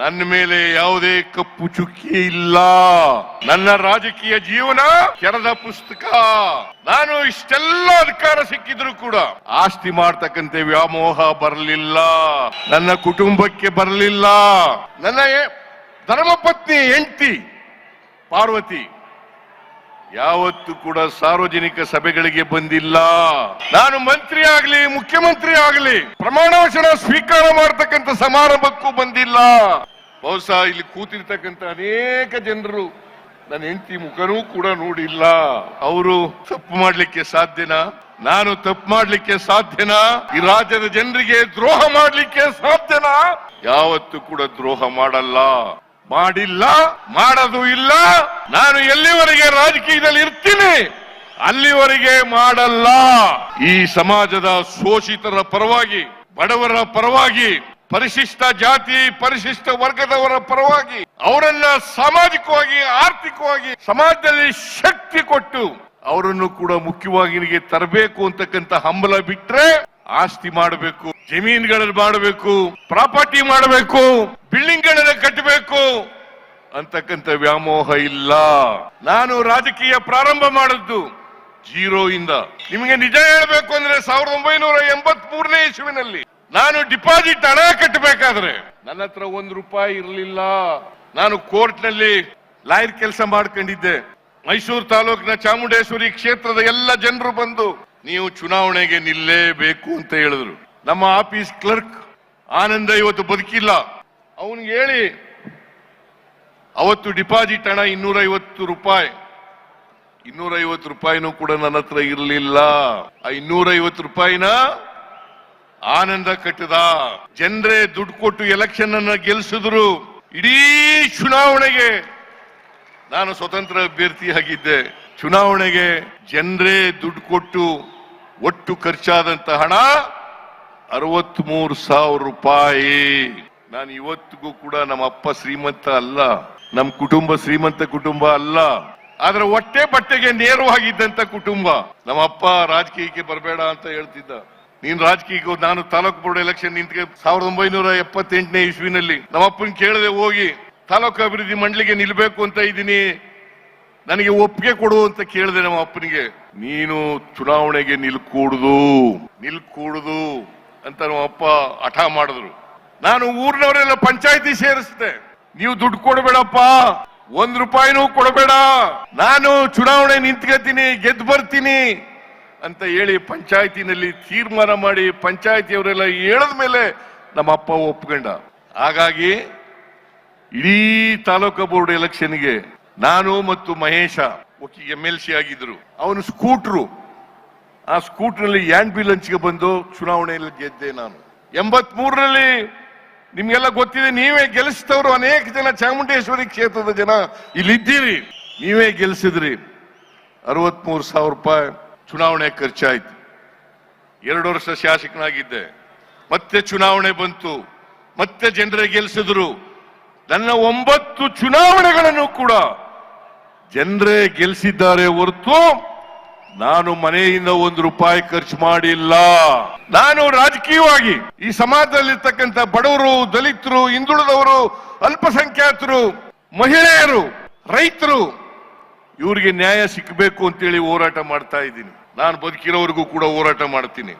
ನನ್ನ ಮೇಲೆ ಯಾವುದೇ ಕಪ್ಪು ಚುಕ್ಕಿ ಇಲ್ಲ. ನನ್ನ ರಾಜಕೀಯ ಜೀವನ ಕೆರದ ಪುಸ್ತಕ. ನಾನು ಇಷ್ಟೆಲ್ಲ ಅಧಿಕಾರ ಸಿಕ್ಕಿದ್ರು ಕೂಡ ಆಸ್ತಿ ಮಾಡ್ತಕ್ಕಂತೆ ವ್ಯಾಮೋಹ ಬರಲಿಲ್ಲ. ನನ್ನ ಕುಟುಂಬಕ್ಕೆ ಬರಲಿಲ್ಲ. ನನ್ನ ಧರ್ಮಪತ್ನಿ ಹೆಂಡತಿ ಪಾರ್ವತಿ ಯಾವತ್ತು ಕೂಡ ಸಾರ್ವಜನಿಕ ಸಭೆಗಳಿಗೆ ಬಂದಿಲ್ಲ. ನಾನು ಮಂತ್ರಿ ಆಗ್ಲಿ, ಮುಖ್ಯಮಂತ್ರಿ ಆಗ್ಲಿ ಪ್ರಮಾಣ ವಚನ ಸ್ವೀಕಾರ ಮಾಡತಕ್ಕಂತ ಸಮಾರಂಭಕ್ಕೂ ಬಂದಿಲ್ಲ. ಬಹುಶಃ ಇಲ್ಲಿ ಕೂತಿರ್ತಕ್ಕಂಥ ಅನೇಕ ಜನರು ನನ್ನ ಹೆಂಡತಿ ಮುಖನೂ ಕೂಡ ನೋಡಿಲ್ಲ. ಅವರು ತಪ್ಪು ಮಾಡ್ಲಿಕ್ಕೆ ಸಾಧ್ಯನಾ? ನಾನು ತಪ್ಪು ಮಾಡ್ಲಿಕ್ಕೆ ಸಾಧ್ಯನಾ? ಈ ರಾಜ್ಯದ ಜನರಿಗೆ ದ್ರೋಹ ಮಾಡ್ಲಿಕ್ಕೆ ಸಾಧ್ಯನಾ? ಯಾವತ್ತು ಕೂಡ ದ್ರೋಹ ಮಾಡಲ್ಲ. ಮಾಡಿಲ್ಲ, ಮಾಡೋದು ಇಲ್ಲ. ನಾನು ಎಲ್ಲಿವರೆಗೆ ರಾಜಕೀಯದಲ್ಲಿ ಇರ್ತೀನಿ? ಅಲ್ಲಿವರೆಗೆ ಮಾಡಲ್ಲ. ಈ ಸಮಾಜದ ಶೋಷಿತರ ಪರವಾಗಿ, ಬಡವರ ಪರವಾಗಿ ಪರಿಶಿಷ್ಟ ಜಾತಿ, ಪರಿಶಿಷ್ಟ ವರ್ಗದವರ ಪರವಾಗಿ ಅವರನ್ನ ಸಾಮಾಜಿಕವಾಗಿ, ಆರ್ಥಿಕವಾಗಿ, ಸಮಾಜದಲ್ಲಿ ಶಕ್ತಿ ಕೊಟ್ಟು ಅವರನ್ನು ಕೂಡ ಮುಖ್ಯವಾಗಿ ತರಬೇಕು ಅಂತಕ್ಕಂತ ಹಂಬಲ ಬಿಟ್ರೆ ಆಸ್ತಿ ಮಾಡಬೇಕು ಜಮೀನುಗಳನ್ನು ಮಾಡಬೇಕು, ಪ್ರಾಪರ್ಟಿ ಮಾಡಬೇಕು ಬಿಲ್ಡಿಂಗ್ ಗಳನ್ನ ಕಟ್ಟಬೇಕು ಅಂತಕ್ಕಂಥ ವ್ಯಾಮೋಹ ಇಲ್ಲ. ನಾನು ರಾಜಕೀಯ ಪ್ರಾರಂಭ ಮಾಡಿದ್ದು ಜೀರೋ ಇಂದ. ನಿಮಗೆ ನಿಜ ಹೇಳಬೇಕು ಅಂದ್ರೆ ಸಾವಿರದ ಒಂಬೈನೂರ ಎಂಬತ್ ಮೂರನೇ ಇಸುವಿನಲ್ಲಿ. ನಾನು ಡಿಪಾಸಿಟ್ ಹಣ ಕಟ್ಟಬೇಕಾದ್ರೆ ನನ್ನ ಹತ್ರ ಒಂದು ರೂಪಾಯಿ ಇರಲಿಲ್ಲ. ನಾನು ಕೋರ್ಟ್ನಲ್ಲಿ ಲಾಯರ್ ಕೆಲಸ ಮಾಡ್ಕೊಂಡಿದ್ದೆ. ಮೈಸೂರು ತಾಲೂಕಿನ ಚಾಮುಂಡೇಶ್ವರಿ ಕ್ಷೇತ್ರದ ಎಲ್ಲ ಜನರು ಬಂದು, ನೀವು ಚುನಾವಣೆಗೆ ನಿಲ್ಲೇಬೇಕು ಅಂತ ಹೇಳಿದ್ರು. ನಮ್ಮ ಆಫೀಸ್ ಕ್ಲರ್ಕ್ ಆನಂದ ಇವತ್ತು ಬದುಕಿಲ್ಲ. ಅವನಿಗೆ ಹೇಳಿ, ಅವತ್ತು ಡಿಪಾಸಿಟ್ ಹಣ ಇನ್ನೂರ ಐವತ್ತು ರೂಪಾಯಿ. ಇನ್ನೂರ ಐವತ್ತು ರೂಪಾಯಿನೂ ಕೂಡ ನನ್ನ ಹತ್ರ ಇರಲಿಲ್ಲ. ಆ ಇನ್ನೂರ ಐವತ್ತು ರೂಪಾಯಿನ ಆನಂದ ಕಟ್ಟದ. ಜನರೇ ದುಡ್ಡು ಕೊಟ್ಟು ಎಲೆಕ್ಷನ್ ಅನ್ನ ಗೆಲ್ಸಿದ್ರು. ಇಡೀ ಚುನಾವಣೆಗೆ ನಾನು ಸ್ವತಂತ್ರ ಅಭ್ಯರ್ಥಿಯಾಗಿದ್ದೆ. ಚುನಾವಣೆಗೆ ಜನರೇ ದುಡ್ಡು ಕೊಟ್ಟು ಒಟ್ಟು ಖರ್ಚಾದಂತ ಹಣ ಅರವತ್ಮೂರು ಸಾವಿರ ರೂಪಾಯಿ. ನಾನು ಇವತ್ತಿಗೂ ಕೂಡ ನಮ್ಮ ಅಪ್ಪ ಶ್ರೀಮಂತ ಅಲ್ಲ. ನಮ್ಮ ಕುಟುಂಬ ಶ್ರೀಮಂತ ಕುಟುಂಬ ಅಲ್ಲ. ಆದ್ರೆ ಹೊಟ್ಟೆ ಬಟ್ಟೆಗೆ ನೇರವಾಗಿದ್ದಂತ ಕುಟುಂಬ. ನಮ್ಮ ಅಪ್ಪ ರಾಜಕೀಯಕ್ಕೆ ಬರಬೇಡ ಅಂತ ಹೇಳ್ತಿದ್ದ. ನೀನ್ ರಾಜಕೀಯಕ್ಕೆ ನಾನು ತಾಲೂಕು ಬೋರ್ಡ್ ಎಲೆಕ್ಷನ್ ನಿಂತ್ಕೆ ಸಾವಿರದ ಒಂಬೈನೂರ ಎಪ್ಪತ್ತೆಂಟನೇ ಇಸ್ವಿನಲ್ಲಿ ನಮ್ಮ ಅಪ್ಪನ್ ಕೇಳದೆ ಹೋಗಿ ತಾಲೂಕು ಅಭಿವೃದ್ಧಿ ಮಂಡಳಿಗೆ ನಿಲ್ಬೇಕು ಅಂತ ಇದ್ದೀನಿ, ನನಗೆ ಒಪ್ಪಿಗೆ ಕೊಡು ಅಂತ ಕೇಳಿದೆ ನಮ್ಮ ಅಪ್ಪನಿಗೆ ನೀನು ಚುನಾವಣೆಗೆ ನಿಲ್ಕೂಡುದು ನಿಲ್ಕೂಡುದು ಅಂತ ನಮ್ಮ ಅಪ್ಪ ಹಠ ಮಾಡಿದ್ರು. ನಾನು ಊರಿನವರೆಲ್ಲ ಪಂಚಾಯತಿ ಸೇರಿಸಿದೆ. ನೀವು ದುಡ್ಡು ಕೊಡಬೇಡಪ್ಪ, ಒಂದ್ ರೂಪಾಯಿನೂ ಕೊಡಬೇಡ. ನಾನು ಚುನಾವಣೆ ನಿಂತ್ಕೋತೀನಿ ಗೆದ್ದು ಬರ್ತೀನಿ. ಅಂತ ಹೇಳಿ ಪಂಚಾಯತಿನಲ್ಲಿ ತೀರ್ಮಾನ ಮಾಡಿ ಪಂಚಾಯತಿಯವರೆಲ್ಲ ಹೇಳದ ಮೇಲೆ ನಮ್ಮ ಅಪ್ಪ ಒಪ್ಕೊಂಡ. ಹಾಗಾಗಿ ಇಡೀ ತಾಲೂಕು ಬೋರ್ಡ್ ಎಲೆಕ್ಷನ್ಗೆ ನಾನು ಮತ್ತು ಮಹೇಶ ಎಂ ಎಲ್ ಸಿ ಆಗಿದ್ರು ಅವನು ಸ್ಕೂಟ್ರು. ಆ ಸ್ಕೂಟ್ರಲ್ಲಿ ಆಂಬ್ಯುಲೆನ್ಸ್ಗೆ ಬಂದು ಚುನಾವಣೆಯಲ್ಲಿ ಗೆದ್ದೆ ನಾನು. ಎಂಬತ್ ಮೂರರಲ್ಲಿ ನಿಮ್ಗೆಲ್ಲ ಗೊತ್ತಿದೆ, ನೀವೇ ಗೆಲ್ಲಿಸಿದವರು ಅನೇಕ ಜನ ಚಾಮುಂಡೇಶ್ವರಿ ಕ್ಷೇತ್ರದ ಜನ ಇಲ್ಲಿದ್ದೀರಿ. ನೀವೇ ಗೆಲ್ಸಿದ್ರಿ ಅರವತ್ಮೂರು ಸಾವಿರ ರೂಪಾಯಿ ಚುನಾವಣೆ ಖರ್ಚಾಯ್ತು. ಎರಡು ವರ್ಷ ಶಾಸಕನಾಗಿದ್ದೆ. ಮತ್ತೆ ಚುನಾವಣೆ ಬಂತು. ಮತ್ತೆ ಜನರೇ ಗೆಲ್ಲಿಸಿದ್ರು ನನ್ನ ಒಂಬತ್ತು ಚುನಾವಣೆಗಳನ್ನು ಕೂಡ ಜನರೇ ಗೆಲ್ಸಿದ್ದಾರೆ ಹೊರತು ನಾನು ಮನೆಯಿಂದ ಒಂದು ರೂಪಾಯಿ ಖರ್ಚು ಮಾಡಿಲ್ಲ. ನಾನು ರಾಜಕೀಯವಾಗಿ ಈ ಸಮಾಜದಲ್ಲಿರ್ತಕ್ಕಂಥ ಬಡವರು, ದಲಿತರು, ಹಿಂದುಳಿದವರು, ಅಲ್ಪಸಂಖ್ಯಾತರು, ಮಹಿಳೆಯರು, ರೈತರು, ಇವರಿಗೆ ನ್ಯಾಯ ಸಿಕ್ಕಬೇಕು ಅಂತೇಳಿ ಹೋರಾಟ ಮಾಡ್ತಾ ಇದ್ದೀನಿ. ನಾನು ಬದುಕಿರೋವರೆಗೂ ಕೂಡ ಹೋರಾಟ ಮಾಡ್ತೀನಿ.